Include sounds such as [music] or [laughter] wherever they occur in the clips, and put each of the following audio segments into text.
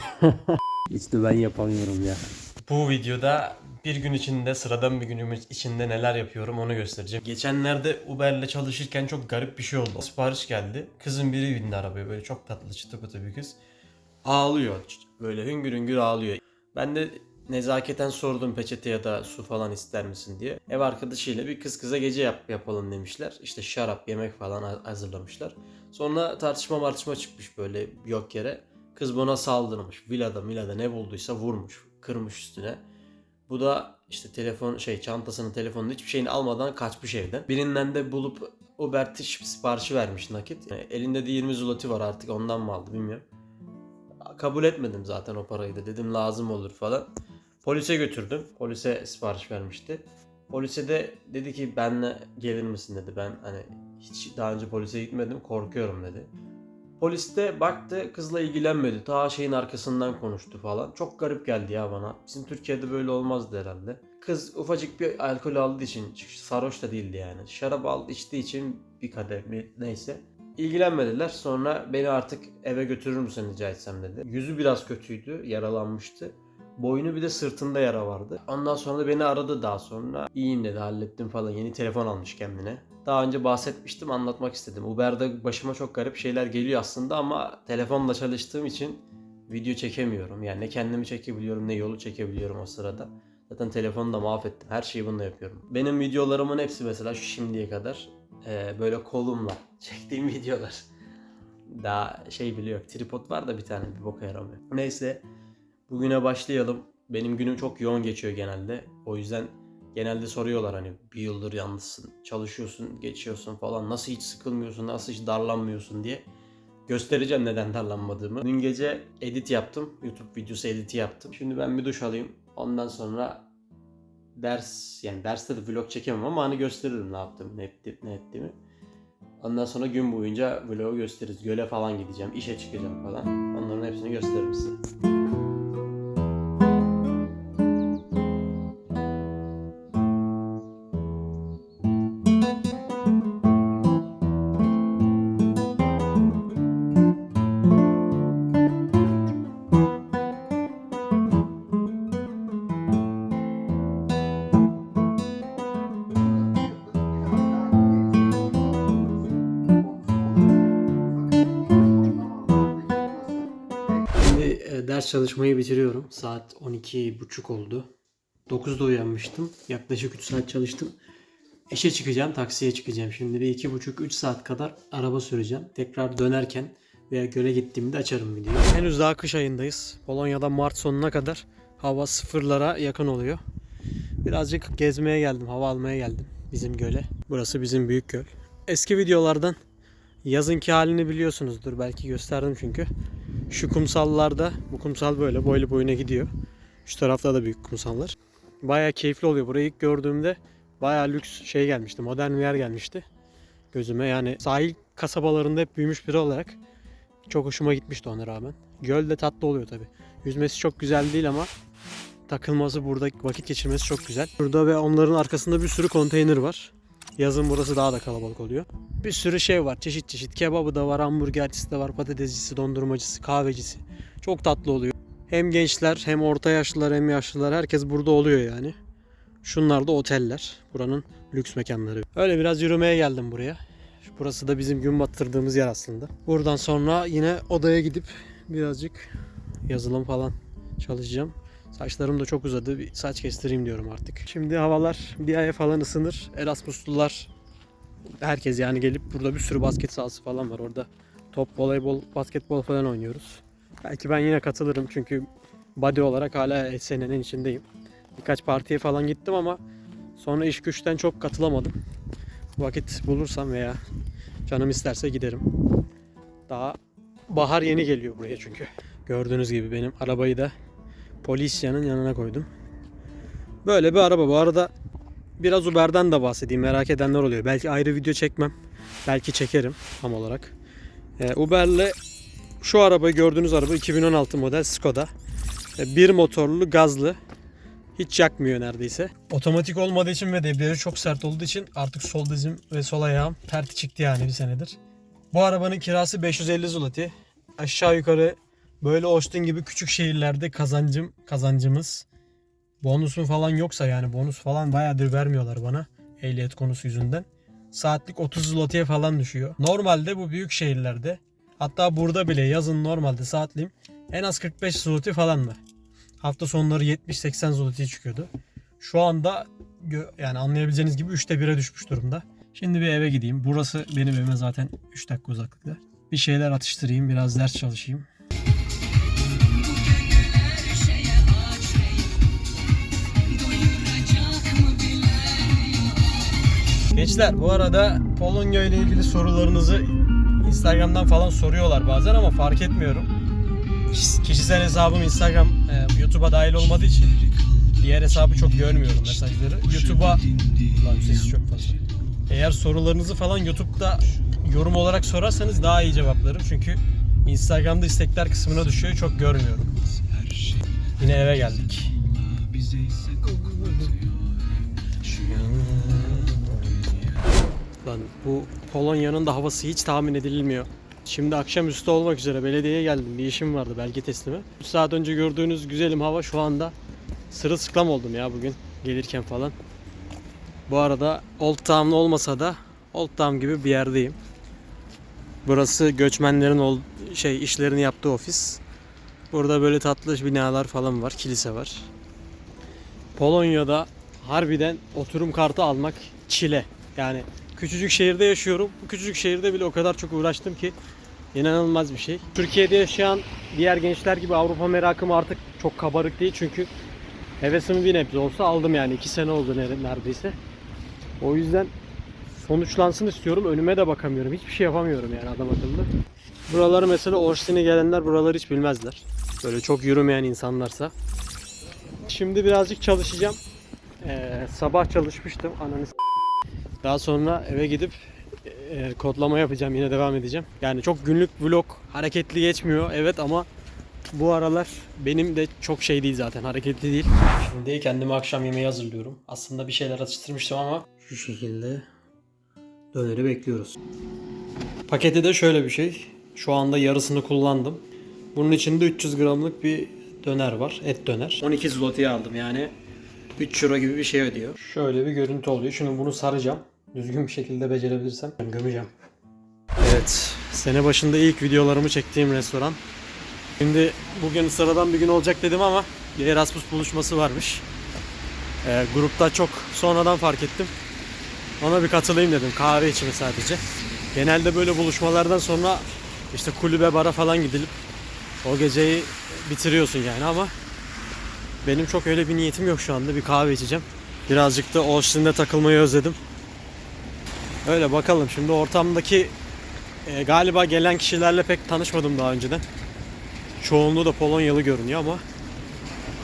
[laughs] İşte ben yapamıyorum ya. Bu videoda bir gün içinde sıradan bir günümüz içinde neler yapıyorum onu göstereceğim. Geçenlerde Uber'le çalışırken çok garip bir şey oldu. Sipariş geldi. Kızın biri bindi arabaya böyle çok tatlı çıtı pıtı bir kız. Ağlıyor. Böyle hüngür hüngür ağlıyor. Ben de nezaketen sordum peçete ya da su falan ister misin diye. Ev arkadaşıyla bir kız kıza gece yap, yapalım demişler. İşte şarap, yemek falan ha- hazırlamışlar. Sonra tartışma martışma çıkmış böyle yok yere. Kız buna saldırmış. Villada milada ne bulduysa vurmuş. Kırmış üstüne. Bu da işte telefon şey çantasını telefonunu hiçbir şeyini almadan kaçmış evden. Birinden de bulup Uber Tiş siparişi vermiş nakit. Yani elinde de 20 zloty var artık ondan mı aldı bilmiyorum. Kabul etmedim zaten o parayı da dedim lazım olur falan. Polise götürdüm. Polise sipariş vermişti. Polise de dedi ki benle gelir misin dedi. Ben hani hiç daha önce polise gitmedim korkuyorum dedi. Polis de baktı kızla ilgilenmedi. Ta şeyin arkasından konuştu falan. Çok garip geldi ya bana. Bizim Türkiye'de böyle olmazdı herhalde. Kız ufacık bir alkol aldığı için sarhoş da değildi yani. Şarap aldı içtiği için bir kadeh neyse. İlgilenmediler. Sonra beni artık eve götürür müsün rica etsem dedi. Yüzü biraz kötüydü. Yaralanmıştı. Boynu bir de sırtında yara vardı. Ondan sonra da beni aradı daha sonra. İyiyim dedi hallettim falan. Yeni telefon almış kendine. Daha önce bahsetmiştim anlatmak istedim. Uber'de başıma çok garip şeyler geliyor aslında ama telefonla çalıştığım için video çekemiyorum. Yani ne kendimi çekebiliyorum ne yolu çekebiliyorum o sırada. Zaten telefonu da mahvettim. Her şeyi bununla yapıyorum. Benim videolarımın hepsi mesela şu şimdiye kadar e, böyle kolumla [laughs] çektiğim videolar. Daha şey bile yok. Tripod var da bir tane bir boka yaramıyor. Neyse bugüne başlayalım. Benim günüm çok yoğun geçiyor genelde. O yüzden genelde soruyorlar hani bir yıldır yalnızsın, çalışıyorsun, geçiyorsun falan. Nasıl hiç sıkılmıyorsun, nasıl hiç darlanmıyorsun diye. Göstereceğim neden darlanmadığımı. Dün gece edit yaptım. YouTube videosu editi yaptım. Şimdi ben bir duş alayım. Ondan sonra ders yani derste de vlog çekemem ama hani gösteririm ne yaptım, ne, etti, ne ettiğimi. Ondan sonra gün boyunca vlogu gösteririz. Göle falan gideceğim, işe çıkacağım falan. Onların hepsini gösteririm size. Ders çalışmayı bitiriyorum. Saat 12.30 oldu. 9'da uyanmıştım. Yaklaşık 3 saat çalıştım. İşe çıkacağım, taksiye çıkacağım. Şimdi bir 2,5-3 saat kadar araba süreceğim. Tekrar dönerken veya göle gittiğimde açarım videoyu. Henüz daha kış ayındayız. Polonya'da Mart sonuna kadar hava sıfırlara yakın oluyor. Birazcık gezmeye geldim, hava almaya geldim bizim göle. Burası bizim büyük göl. Eski videolardan yazınki halini biliyorsunuzdur. Belki gösterdim çünkü. Şu kumsallarda, bu kumsal böyle boylu boyuna gidiyor. Şu tarafta da büyük kumsallar. Baya keyifli oluyor. Burayı ilk gördüğümde baya lüks şey gelmişti. Modern bir yer gelmişti. Gözüme yani sahil kasabalarında hep büyümüş biri olarak çok hoşuma gitmişti ona rağmen. Göl de tatlı oluyor tabi. Yüzmesi çok güzel değil ama takılması burada vakit geçirmesi çok güzel. Burada ve onların arkasında bir sürü konteyner var. Yazın burası daha da kalabalık oluyor. Bir sürü şey var. Çeşit çeşit. Kebabı da var, hamburgercisi de var, patatescisi, dondurmacısı, kahvecisi. Çok tatlı oluyor. Hem gençler hem orta yaşlılar hem yaşlılar herkes burada oluyor yani. Şunlar da oteller. Buranın lüks mekanları. Öyle biraz yürümeye geldim buraya. Burası da bizim gün battırdığımız yer aslında. Buradan sonra yine odaya gidip birazcık yazılım falan çalışacağım. Saçlarım da çok uzadı. Bir saç kestireyim diyorum artık. Şimdi havalar bir aya falan ısınır. Erasmuslular herkes yani gelip burada bir sürü basket sahası falan var. Orada top, voleybol, basketbol falan oynuyoruz. Belki ben yine katılırım çünkü body olarak hala senenin içindeyim. Birkaç partiye falan gittim ama sonra iş güçten çok katılamadım. Vakit bulursam veya canım isterse giderim. Daha bahar yeni geliyor buraya çünkü. Gördüğünüz gibi benim arabayı da Polisia'nın yanına koydum. Böyle bir araba. Bu arada biraz Uber'den de bahsedeyim. Merak edenler oluyor. Belki ayrı video çekmem. Belki çekerim tam olarak. Ee, Uber'le şu arabayı gördüğünüz araba 2016 model Skoda. Ee, bir motorlu gazlı. Hiç yakmıyor neredeyse. Otomatik olmadığı için ve debriyajı çok sert olduğu için artık sol dizim ve sol ayağım perti çıktı yani bir senedir. Bu arabanın kirası 550 zloty. Aşağı yukarı Böyle Austin gibi küçük şehirlerde kazancım kazancımız bonusum falan yoksa yani bonus falan bayağıdır vermiyorlar bana ehliyet konusu yüzünden. Saatlik 30 zlotiye falan düşüyor. Normalde bu büyük şehirlerde hatta burada bile yazın normalde saatliğim en az 45 zloti falan var. Hafta sonları 70-80 zlotiye çıkıyordu. Şu anda yani anlayabileceğiniz gibi 3'te 1'e düşmüş durumda. Şimdi bir eve gideyim. Burası benim evime zaten 3 dakika uzaklıkta. Bir şeyler atıştırayım, biraz ders çalışayım. Gençler bu arada Polonya ile ilgili sorularınızı Instagram'dan falan soruyorlar bazen ama fark etmiyorum. Kişis- Kişisel hesabım Instagram, e, YouTube'a dahil olmadığı için diğer hesabı çok görmüyorum mesajları. YouTube'a lan sesi çok fazla. Eğer sorularınızı falan YouTube'da yorum olarak sorarsanız daha iyi cevaplarım çünkü Instagram'da istekler kısmına düşüyor çok görmüyorum. Yine eve geldik. Lan bu Polonya'nın da havası hiç tahmin edilmiyor. Şimdi akşamüstü olmak üzere belediyeye geldim. Bir işim vardı belge teslimi. 3 saat önce gördüğünüz güzelim hava şu anda sırılsıklam oldum ya bugün gelirken falan. Bu arada Old Town olmasa da Old Town gibi bir yerdeyim. Burası göçmenlerin ol şey işlerini yaptığı ofis. Burada böyle tatlı binalar falan var, kilise var. Polonya'da harbiden oturum kartı almak çile. Yani küçücük şehirde yaşıyorum. Bu küçücük şehirde bile o kadar çok uğraştım ki inanılmaz bir şey. Türkiye'de yaşayan diğer gençler gibi Avrupa merakım artık çok kabarık değil çünkü hevesimi bir nebze olsa aldım yani 2 sene oldu nere- neredeyse. O yüzden sonuçlansın istiyorum. Önüme de bakamıyorum. Hiçbir şey yapamıyorum yani adam akıllı. Buraları mesela Orsin'e gelenler buraları hiç bilmezler. Böyle çok yürümeyen insanlarsa. Şimdi birazcık çalışacağım. Ee, sabah çalışmıştım. Ananı Daha sonra eve gidip e, kodlama yapacağım. Yine devam edeceğim. Yani çok günlük vlog hareketli geçmiyor. Evet ama bu aralar benim de çok şey değil zaten. Hareketli değil. Şimdi kendime akşam yemeği hazırlıyorum. Aslında bir şeyler atıştırmıştım ama şu şekilde döneri bekliyoruz. Paketi de şöyle bir şey. Şu anda yarısını kullandım. Bunun içinde 300 gramlık bir döner var. Et döner. 12 zloty'ye aldım yani 3 euro gibi bir şey ödüyor. Şöyle bir görüntü oluyor. Şimdi bunu saracağım. Düzgün bir şekilde becerebilirsem gömeceğim. Evet. Sene başında ilk videolarımı çektiğim restoran. Şimdi bugün sıradan bir gün olacak dedim ama bir Erasmus buluşması varmış. Ee, grupta çok sonradan fark ettim. Ona bir katılayım dedim kahve içimi sadece. Genelde böyle buluşmalardan sonra işte kulübe bara falan gidilip o geceyi bitiriyorsun yani ama benim çok öyle bir niyetim yok şu anda. Bir kahve içeceğim. Birazcık da Austin'de takılmayı özledim. Öyle bakalım. Şimdi ortamdaki e, galiba gelen kişilerle pek tanışmadım daha önceden. Çoğunluğu da Polonyalı görünüyor ama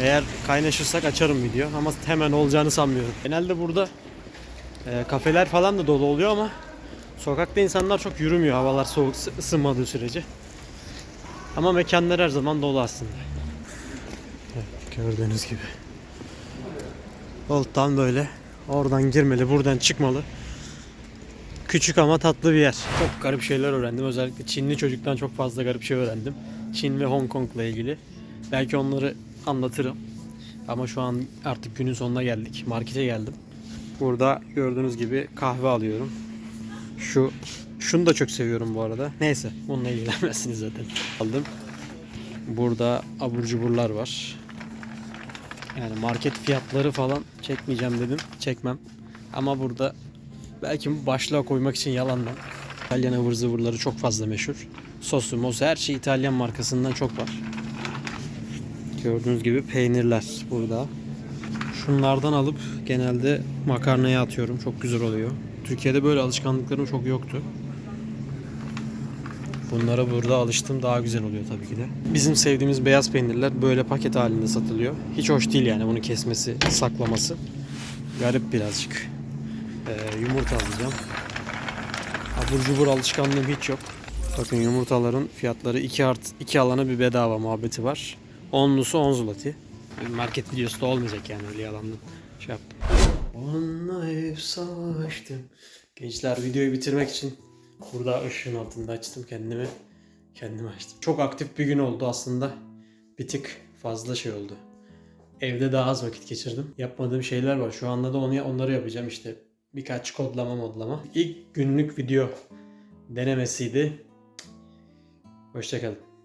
eğer kaynaşırsak açarım video ama hemen olacağını sanmıyorum. Genelde burada e, kafeler falan da dolu oluyor ama sokakta insanlar çok yürümüyor havalar soğuk ısı- ısınmadığı sürece. Ama mekanlar her zaman dolu aslında. Evet, gördüğünüz gibi. Old böyle. Oradan girmeli, buradan çıkmalı. Küçük ama tatlı bir yer. Çok garip şeyler öğrendim. Özellikle Çinli çocuktan çok fazla garip şey öğrendim. Çin ve Hong Kong'la ilgili. Belki onları anlatırım. Ama şu an artık günün sonuna geldik. Markete geldim. Burada gördüğünüz gibi kahve alıyorum. Şu şunu da çok seviyorum bu arada. Neyse bununla ilgilenmezsiniz zaten. Aldım. Burada abur cuburlar var. Yani market fiyatları falan çekmeyeceğim dedim. Çekmem. Ama burada belki başlığa koymak için yalandan. İtalyan ıvır zıvırları çok fazla meşhur. Sosu, mosu her şey İtalyan markasından çok var. Gördüğünüz gibi peynirler burada. Şunlardan alıp genelde makarnaya atıyorum. Çok güzel oluyor. Türkiye'de böyle alışkanlıklarım çok yoktu. Bunlara burada alıştım daha güzel oluyor tabii ki de. Bizim sevdiğimiz beyaz peynirler böyle paket halinde satılıyor. Hiç hoş değil yani bunu kesmesi, saklaması. Garip birazcık. Ee, yumurta alacağım. Abur cubur alışkanlığım hiç yok. Bakın yumurtaların fiyatları 2 art 2 alana bir bedava muhabbeti var. Onlusu 10 zloty. Bir Market videosu da olmayacak yani öyle yalandan şey yaptım. Onunla hep savaştım. Gençler videoyu bitirmek için burada ışığın altında açtım kendimi. Kendimi açtım. Çok aktif bir gün oldu aslında. Bir tık fazla şey oldu. Evde daha az vakit geçirdim. Yapmadığım şeyler var. Şu anda da onu, onları yapacağım işte. Birkaç kodlama modlama. İlk günlük video denemesiydi. Hoşçakalın.